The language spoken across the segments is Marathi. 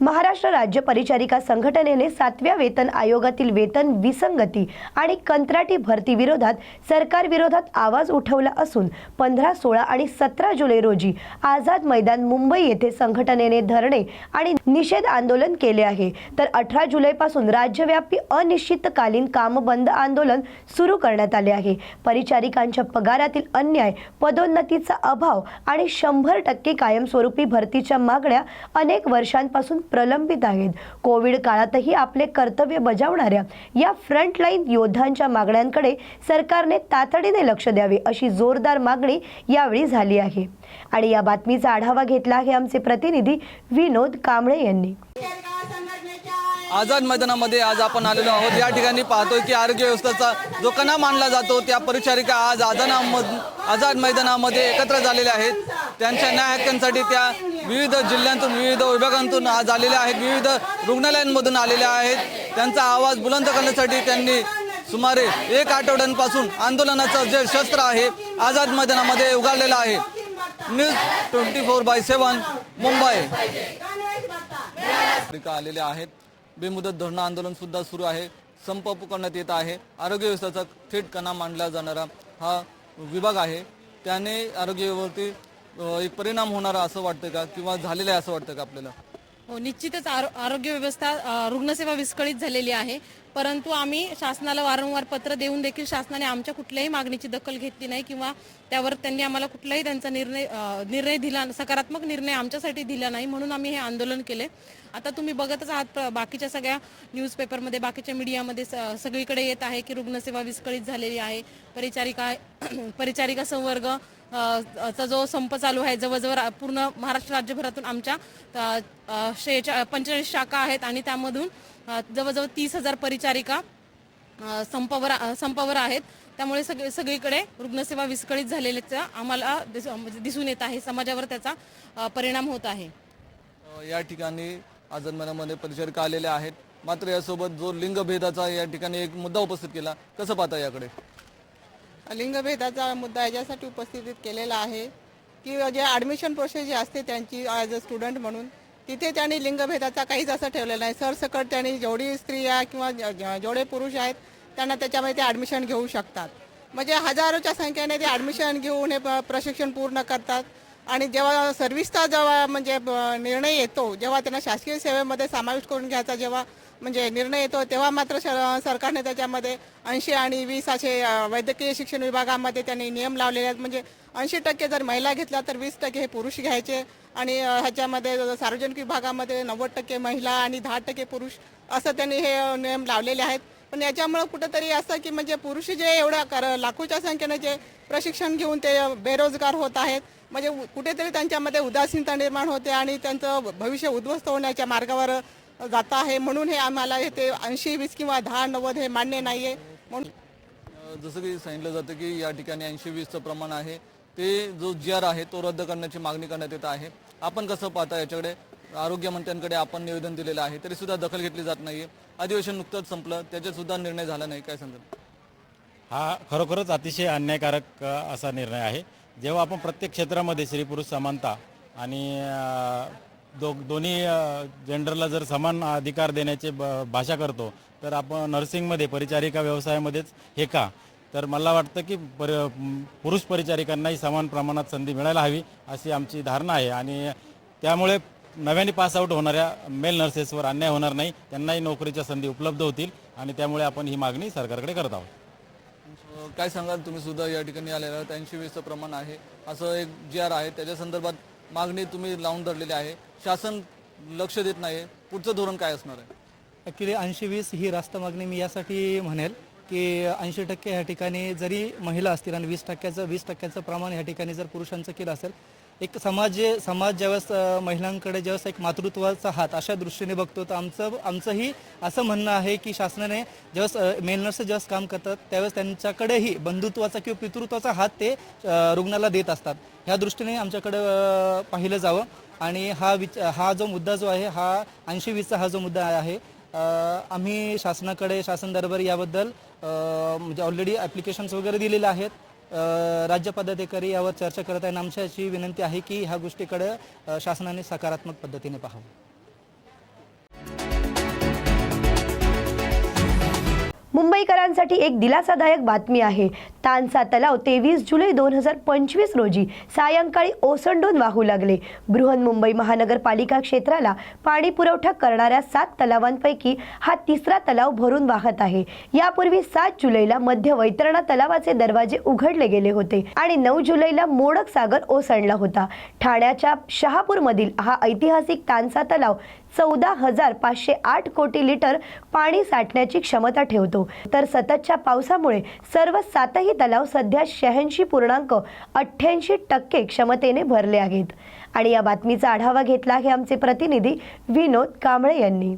महाराष्ट्र राज्य परिचारिका संघटनेने सातव्या वेतन आयोगातील वेतन विसंगती आणि कंत्राटी भरती विरोधात सरकार विरोधात आवाज उठवला असून पंधरा सोळा आणि सतरा जुलै रोजी आझाद मैदान मुंबई येथे संघटनेने धरणे आणि निषेध आंदोलन केले आहे. तर अठरा जुलैपासून राज्यव्यापी अनिश्चितकालीन कामबंद आंदोलन सुरू करण्यात आले आहे. परिचारिकांच्या पगारातील अन्याय पदोन्नतीचा अभाव आणि शंभर टक्के कायमस्वरूपी भरतीच्या मागण्या अनेक वर्षांपासून प्रलंबित आहेत. कोविड काळातही आपले कर्तव्य बजावणाऱ्या या फ्रंटलाईन योद्धांच्या मागण्यांकडे सरकारने तातडीने लक्ष द्यावे अशी जोरदार मागणी यावेळी झाली आहे. आणि या बातमीचा आढावा घेतला आहे आमचे प्रतिनिधी विनोद कांबळे यांनी. आझाद मैदानामध्ये आज आपण आलेलो आहोत. या ठिकाणी पाहतोय की आरोग्य व्यवस्थेचा जो कणा मानला जातो त्या परिचारिका आज आझादामध आझाद मैदानामध्ये एकत्र झालेल्या आहेत. त्यांच्या न्याय हक्कांसाठी त्या विविध जिल्ह्यांतून विविध विभागांतून आज आलेल्या आहेत. विविध रुग्णालयांमधून आलेल्या आहेत. त्यांचा आवाज बुलंद करण्यासाठी त्यांनी सुमारे एक आठवड्यांपासून आंदोलनाचं जे शस्त्र आहे आझाद मैदानामध्ये उघडलेलं आहे. News twenty four by seven Mumbai. आलेल्या आहेत. बेमुदत धरणं आंदोलनसुद्धा सुरू आहे. संप पुकारण्यात येत आहे. आरोग्य व्यवस्थेचा थेट कणा मांडला जाणारा हा विभाग आहे. त्याने आरोग्यवरती एक परिणाम होणारा असं वाटतं का? किंवा झालेलं आहे असं वाटतं का आपल्याला? हो निश्चितच आरो- आरोग्य व्यवस्था रुग्णसेवा विस्कळीत झालेली आहे. परंतु आम्ही शासनाला वारंवार पत्र देऊन देखील शासनाने आमच्या कुठल्याही मागणीची दखल घेतली नाही किंवा त्यावर त्यांनी आम्हाला कुठलाही त्यांचा निर्णय निर्णय दिला सकारात्मक निर्णय आमच्यासाठी दिला नाही म्हणून आम्ही हे आंदोलन केले. आता तुम्ही बघतच आहात बाकीच्या सगळ्या न्यूजपेपरमध्ये बाकीच्या मीडियामध्ये स- सगळीकडे येत आहे की रुग्णसेवा विस्कळीत झालेली आहे. परिचारिका परिचारिका संवर्ग चा जो संप चालू आहे जवळजवळ पूर्ण महाराष्ट्र राज्यभरातून आमच्या शेच्या पंचेचाळीस शाखा आहेत आणि त्यामधून जवळजवळ तीस हजार परिचारिका संपावर संपावर आहेत. त्यामुळे सगळे सगळीकडे रुग्णसेवा विस्कळीत झालेल्याचा आम्हाला दिस- म्हणजे दिसून येत आहे. समाजावर त्याचा परिणाम होत आहे. या ठिकाणी आजन्मनामध्ये परिचारिका आलेल्या आहेत. मात्र यासोबत जो लिंगभेदाचा या ठिकाणी एक मुद्दा उपस्थित केला. कसं पाहता याकडे? लिंगभेदाचा मुद्दा याच्यासाठी उपस्थित केलेला आहे की जे ॲडमिशन प्रोसेस जी असते त्यांची ॲज अ स्टुडंट म्हणून तिथे त्यांनी लिंगभेदाचा काहीच असं ठेवलेलं नाही. सरसकट त्यांनी जेवढी स्त्रिया किंवा ज- ज- जेवढे पुरुष आहेत त्यांना त्याच्यामध्ये ते ॲडमिशन घेऊ शकतात. म्हणजे हजारोच्या संख्येने ते ॲडमिशन घेऊन हे प- प्रशिक्षण पूर्ण करतात. आणि जेव्हा सर्व्हिसचा जेव्हा म्हणजे निर्णय येतो जेव्हा त्यांना शासकीय सेवेमध्ये समावेश करून घ्यायचा जेव्हा म्हणजे निर्णय येतो तेव्हा मात्र सरकारने त्याच्यामध्ये ऐंशी आणि वीस असे वैद्यकीय शिक्षण विभागामध्ये त्यांनी नियम लावलेले आहेत. म्हणजे ऐंशी टक्के जर महिला घेतल्या तर वीस टक्के हे पुरुष घ्यायचे. आणि ह्याच्यामध्ये सार्वजनिक विभागामध्ये नव्वद टक्के महिला आणि दहा टक्के पुरुष असं त्यांनी हे नियम लावलेले आहेत. पण याच्यामुळं कुठंतरी असं की म्हणजे पुरुष जे एवढ्या कर लाखोच्या संख्येने जे प्रशिक्षण घेऊन ते बेरोजगार होत आहेत. म्हणजे कुठेतरी त्यांच्यामध्ये उदासीनता निर्माण होते आणि त्यांचं भविष्य उद्ध्वस्त होण्याच्या मार्गावर जात आहे. म्हणून हे आम्हाला हे ते ऐंशी वीस किंवा दहा नव्वद हे मान्य नाही आहे म्हणून जसं की सांगितलं जातं की या ठिकाणी ऐंशी वीसचं प्रमाण आहे. ते जो जी आर आहे तो रद्द करण्याची मागणी करण्यात येत आहे. आपण कसं पाहता याच्याकडे आरोग्यमंत्र्यांकडे आपण निवेदन दिलेलं आहे तरी सुद्धा दखल घेतली जात नाहीये. अधिवेशन नुकतंच संपलं त्याच्यात सुद्धा निर्णय झाला नाही. काय सांगतात हा खरोखरच अतिशय अन्यायकारक असा निर्णय आहे. जेव्हा आपण प्रत्येक क्षेत्रामध्ये स्त्री पुरुष समानता आणि दो दोन्ही जेंडरला जर समान अधिकार देण्याचे ब भाषा करतो तर आपण नर्सिंगमध्ये परिचारिका व्यवसायामध्येच हे का? तर मला वाटतं की पर पुरुष परिचारिकांनाही समान प्रमाणात संधी मिळायला हवी अशी आमची धारणा आहे. आणि त्यामुळे नव्याने पासआऊट होणाऱ्या मेल नर्सेसवर अन्याय होणार नाही त्यांनाही नोकरीच्या संधी उपलब्ध होतील आणि त्यामुळे आपण ही मागणी सरकारकडे करत आहोत. काय सांगाल? तुम्ही सुद्धा या ठिकाणी आलेला ऐंशी वीसचं प्रमाण आहे. असं एक जी आर आहे त्याच्या संदर्भात मागणी तुम्ही लावून धरलेली आहे. शासन लक्ष देत नाही पुढचं धोरण काय असणार आहे? ॲक्च्युली ऐंशी वीस ही रास्त मागणी मी यासाठी म्हणेल की ऐंशी टक्के ह्या ठिकाणी जरी महिला असतील आणि वीस टक्क्याचं वीस टक्क्याचं प्रमाण ह्या ठिकाणी जर पुरुषांचं केलं असेल एक समाज समाज ज्यावेळेस महिलांकडे ज्यावेळेस एक मातृत्वाचा हात अशा दृष्टीने बघतो तर आमचं आमचंही असं म्हणणं आहे की शासनाने ज्यावेळेस मेल नर्स ज्यावेळेस काम करतात त्यावेळेस त्यांच्याकडेही बंधुत्वाचा किंवा पितृत्वाचा हात ते रुग्णाला देत असतात. ह्या दृष्टीने आमच्याकडे पाहिलं जावं. आणि हा विच हा जो मुद्दा जो आहे हा ऐंशी वीसचा हा जो मुद्दा आहे आम्ही शासनाकडे शासन दरबारी याबद्दल म्हणजे ऑलरेडी ॲप्लिकेशन्स वगैरे दिलेले आहेत. राज्य पदाधिकारी यावर चर्चा करत आहे आमची अशी विनंती आहे की ह्या गोष्टीकडे शासनाने सकारात्मक पद्धतीने पाहावं. मुंबईकरांसाठी एक दिलासादायक बातमी आहे. तानसा तलाव तेवीस जुलै दोन हजार पंचवीस रोजी सायंकाळी ओसंडून वाहू लागले. बृहन्मुंबई महानगरपालिका क्षेत्राला पाणी पुरवठा करणाऱ्या सात तलावांपैकी हा तिसरा तलाव भरून वाहत आहे. यापूर्वी सात जुलैला मध्य वैतरणा तलावाचे दरवाजे उघडले गेले होते आणि नऊ जुलैला मोडक सागर ओसंडला होता. ठाण्याच्या शहापूरमधील हा ऐतिहासिक तानसा तलाव चौदा हजार पाचशे आठ कोटी लिटर पाणी साठण्याची क्षमता ठेवतो. तर सततच्या पावसामुळे सर्व सातही तलाव सध्या शहाऐंशी पूर्णांक अठ्ठ्याऐंशी टक्के क्षमतेने भरले आहेत. आणि या बातमीचा आढावा घेतला आहे आमचे प्रतिनिधी विनोद कांबळे यांनी.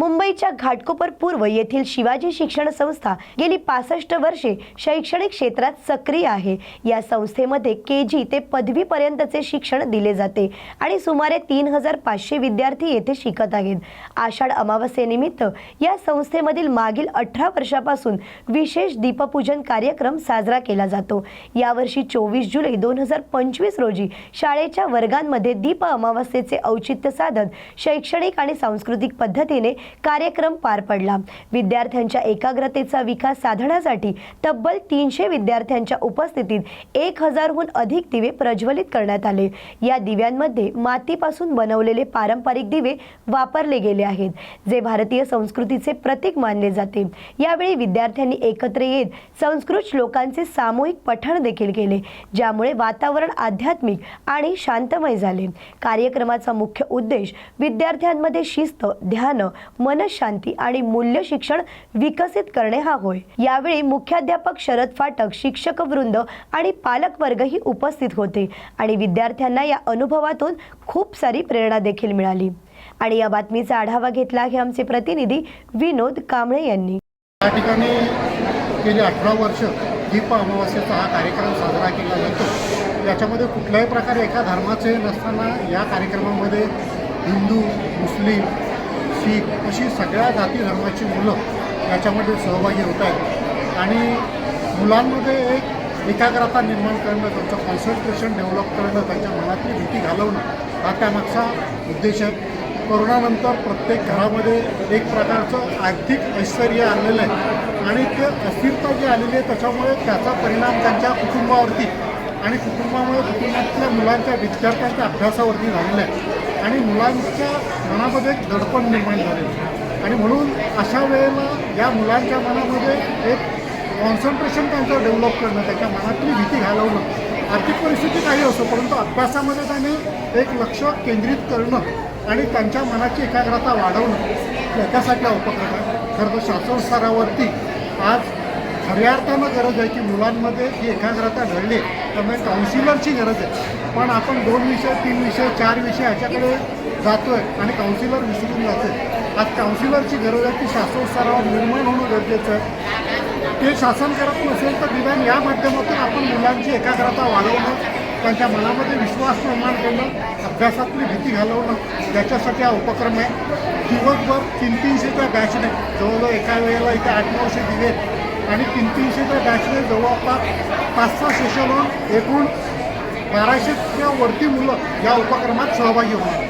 मुंबईच्या घाटकोपर पूर्व येथील शिवाजी शिक्षण संस्था गेली पासष्ट वर्षे शैक्षणिक क्षेत्रात सक्रिय आहे. या संस्थेमध्ये के जी ते पदवीपर्यंतचे शिक्षण दिले जाते आणि सुमारे तीन हजार पाचशे विद्यार्थी येथे शिकत आहेत. आषाढ अमावस्येनिमित्त या संस्थेमधील मागील अठरा वर्षापासून विशेष दीपपूजन कार्यक्रम साजरा केला जातो. यावर्षी चोवीस जुलै दोन हजार पंचवीस रोजी शाळेच्या वर्गांमध्ये दीप अमावस्येचे औचित्य साधत शैक्षणिक आणि सांस्कृतिक पद्धतीने कार्यक्रम पार पडला. विद्यार्थ्यांच्या एकाग्रतेचा विकास साधण्यासाठी तब्बल तीनशे विद्यार्थ्यांच्या उपस्थितीत एक हजारहून अधिक दिवे प्रज्वलित करण्यात आले. या दिव्यांमध्ये मातीपासून बनवलेले पारंपरिक दिवे वापरले गेले आहेत जे भारतीय संस्कृतीचे प्रतीक मानले जाते. यावेळी विद्यार्थ्यांनी एकत्र येत संस्कृत श्लोकांचे सामूहिक पठण देखील केले ज्यामुळे वातावरण आध्यात्मिक आणि शांतमय झाले. कार्यक्रमाचा मुख्य उद्देश विद्यार्थ्यांमध्ये शिस्त ध्यान मनशांती आणि मूल्य शिक्षण विकसित करणे हा होय. यावेळी मुख्याध्यापक शरद फाटक शिक्षक वृंद आणि पालकवर्गही उपस्थित होते आणि विद्यार्थ्यांना या अनुभवातून खूप सारी प्रेरणा देखील मिळाली. आणि या बातमीचा आढावा घेतला आहे आमचे प्रतिनिधी विनोद कांबळे यांनी. या ठिकाणी गेली अठरा वर्ष दीप अमावस्येचा हा कार्यक्रम साजरा केला जातो. याच्यामध्ये कुठल्याही प्रकारे एका धर्माचे नसताना या कार्यक्रमामध्ये हिंदू मुस्लिम शीख अशी सगळ्या जाती धर्माची मुलं याच्यामध्ये सहभागी होत आहेत. आणि मुलांमध्ये एक एकाग्रता निर्माण करणं त्यांचं कॉन्सन्ट्रेशन डेव्हलप करणं त्यांच्या मनातली भीती घालवणं हा त्यामागचा उद्देश आहे. कोरोनानंतर प्रत्येक घरामध्ये एक प्रकारचं आर्थिक ऐश्वर्य आलेलं आहे. आणि ते अस्थिरता जी आलेली आहे त्याच्यामुळे त्याचा परिणाम त्यांच्या कुटुंबावरती आणि कुटुंबामुळे कुटुंबातल्या मुलांच्या विद्यार्थ्यांच्या अभ्यासावरती झालेलं आहे. आणि मुलांच्या मनामध्ये एक दडपण निर्माण झालेलं आहे. आणि म्हणून अशा वेळेला या मुलांच्या मनामध्ये एक कॉन्सन्ट्रेशन त्यांचं डेव्हलप करणं त्याच्या मनातली भीती घालवणं आर्थिक परिस्थिती काही असो परंतु अभ्यासामध्ये त्याने एक लक्ष केंद्रित करणं आणि त्यांच्या मनाची एकाग्रता वाढवणं याच्यासाठी हा उपक्रम आहे. खरं तर शासन स्तरावरती आज खऱ्या अर्थानं गरज आहे की मुलांमध्ये ती एकाग्रता घडली त्यामुळे काउन्सिलरची गरज आहे. पण आपण दोन विषय तीन विषय चार विषय ह्याच्याकडे जातो आहे आणि काउन्सिलर विसरून जातो आहे आज काउन्सिलरची गरज आहे ती शासनस्तरावर निर्माण होणं गरजेचं आहे. ते शासन करत नसेल तर निदान या माध्यमातून आपण मुलांची एकाग्रता वाढवणं त्यांच्या मनामध्ये विश्वास निर्माण करणं अभ्यासातली भीती घालवणं याच्यासाठी हा उपक्रम आहे. दिवसभर तीन तीनशेच्या बॅचने जवळजवळ एका वेळेला इथे आठ नऊशे दिवे आणि तीन तीनशेच्या बॅचने जवळपास पाच सहा सेशनवर एकूण बाराशेच्या वरती मुलं या उपक्रमात सहभागी होणार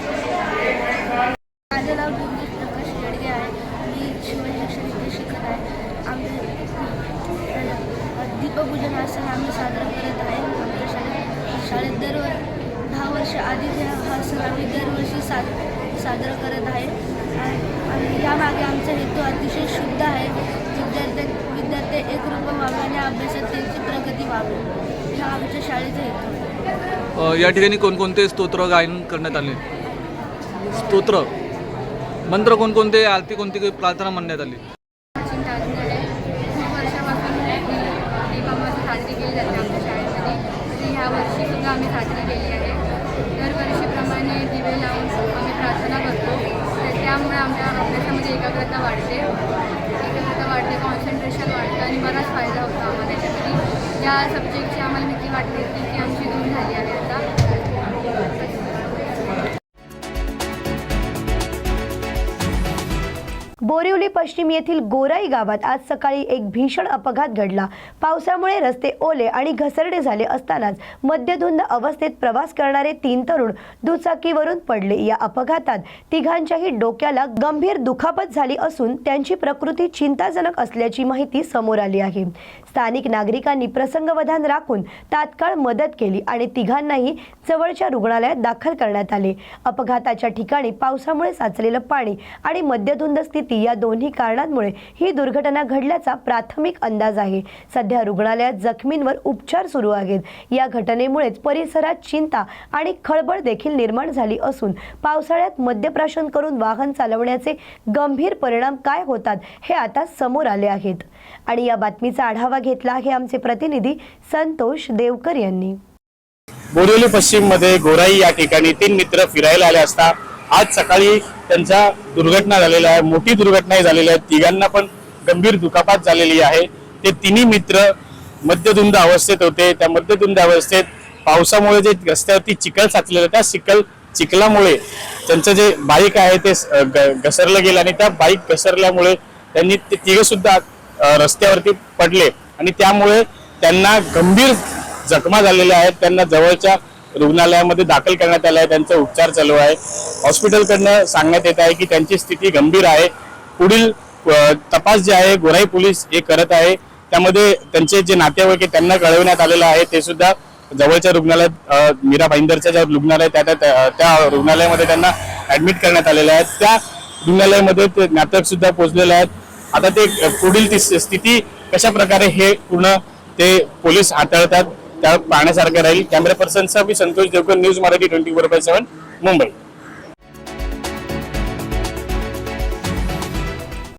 माझं नाव दिनेश प्रकाश येडगे आहे. मी शिवशिक्षण इथे शिकत आहे. आम्ही दीपपूजन हा सण आम्ही साजरा करत आहे. आमच्या शाळेत शाळेत दरवर दहा वर्ष आधी हा हा सण आम्ही दरवर्षी सा साजरा करत आहे. आणि- यामागे आमचा हेतू अतिशय शुद्ध आहे. विद्यार्थ्यां विद्यार्थी एकरूप व्हावे आणि अभ्यासात त्यांची प्रगती व्हावी. हा आमच्या शाळेचा हेतू आहे. अ, या ठिकाणी कोणकोणते स्तोत्र गायन करण्यात आले? स्तोत्र. मंत्र कोणकोणते? आरती कोणती? प्रार्थना म्हणण्यात आली चिंता आहे खूप वर्षापासून दीपामावस्या साजरी केली जाते आमच्या शाळेमध्ये तरी ह्या वर्षी सुद्धा आम्ही साजरी केली आहे दरवर्षीप्रमाणे दिवे लावून आम्ही प्रार्थना करतो तर त्यामुळे आमच्या अभ्यासामध्ये एकाग्रता वाढते एकाग्रता वाढते कॉन्सन्ट्रेशन वाढतं आणि बराच फायदा होतो आम्हाला. त्याच्यासाठी या सब्जेक्टची आम्हाला भीती वाटते की ती आमची दूर झाली आहे. बोरिवली पश्चिम येथील गोराई गावात आज सकाळी एक भीषण अपघात घडला. पावसामुळे रस्ते ओले आणि घसरडे झाले असतानाच मद्यधुंद अवस्थेत प्रवास करणारे तीन तरुण दुचाकीवरून पडले. या अपघातात तिघांच्याही डोक्याला गंभीर दुखापत झाली असून त्यांची प्रकृती चिंताजनक असल्याची माहिती समोर आली आहे. स्थानिक नागरिकांनी प्रसंगवधान राखून तात्काळ मदत केली आणि तिघांनाही जवळच्या रुग्णालयात दाखल करण्यात आले. अपघाताच्या ठिकाणी पावसामुळे साचलेलं पाणी आणि मद्यधुंद स्थिती या दोन्ही कारणांमुळे ही दुर्घटना घडल्याचा प्राथमिक अंदाज आहे. सध्या रुग्णालयात जखमींवर उपचार सुरू आहेत. या घटनेमुळेच परिसरात चिंता आणि खळबळ देखील निर्माण झाली असून पावसाळ्यात मद्यप्राशन करून वाहन चालवण्याचे गंभीर परिणाम काय होतात हे आता समोर आले आहेत. आणि या बातमीचा आढावा घेतला आहे आमचे प्रतिनिधी संतोष देवकर यांनी. बोरिवली पश्चिममध्ये गोराई या ठिकाणी तीन मित्र फिरायला आले असता आज सकाळी त्यांचा दुर्घटना झालेल्या आहे मोठी दुर्घटनाही झालेली आहे. तिघांना पण गंभीर दुखापत झालेली आहे. ते तिन्ही मित्र मध्यधुंद अवस्थेत होते. त्या मध्यधुंद अवस्थेत पावसामुळे जे रस्त्यावरती चिखल साचलेलं त्या चिखल चिखलामुळे त्यांचं जे बाईक आहे ते स- ग- घसरलं गेलं आणि त्या बाईक घसरल्यामुळे त्यांनी ते तिघे सुद्धा रस्त्यावरती पडले. आणि त्यामुळे त्यांना गंभीर जखमा झालेल्या आहेत. त्यांना जवळच्या रुग्णालयामध्ये दाखल करण्यात आलं आहे त्यांचा उपचार चालू आहे. हॉस्पिटलकडनं सांगण्यात येत आहे की त्यांची स्थिती गंभीर आहे. पुढील तपास जे आहे गोराई पोलीस हे करत आहे. त्यामध्ये त्यांचे जे नातेवाईक आहे त्यांना कळविण्यात आलेलं आहे. ते सुद्धा जवळच्या रुग्णालयात मीरा भाईंदरच्या ज्या रुग्णालय त्या त्या त्या रुग्णालयामध्ये त्यांना ऍडमिट करण्यात आलेलं आहे. त्या रुग्णालयामध्ये ते नातक सुद्धा पोहोचलेले आहेत. आता ते पुढील ती स्थिती कशा प्रकारे हे पूर्ण ते पोलीस हाताळतात त्या पाहण्यासारखं राहील. कॅमेरा पर्सनचा मी Santosh Devkar news Marathi twenty four by seven Mumbai.